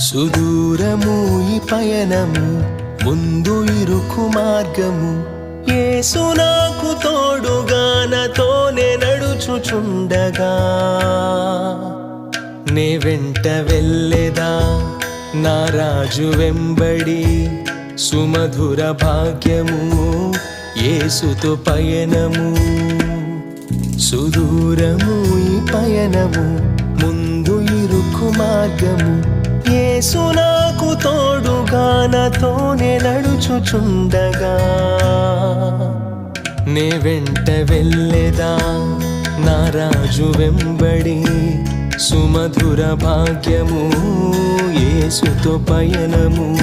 సుదూరము ఈ పయనము ముందు ఇరుకు మార్గము. యేసు నాకు తోడుగా నాతోనే నడుచుచుండగా. నే వెంట వెళ్ళేదా? నా రాజు వెంబడి సుమధుర భాగ్యము యేసుతో పయనము. సుదూరము ఈ పయనము ముందు ఇరుకు మార్గము. యేసు నాకు తోడుగా నాతోనే నడుచుచుండగా. నే వెంట వెళ్ళేదా? నా రాజు వెంబడి సుమధుర భాగ్యము యేసుతో పయనము.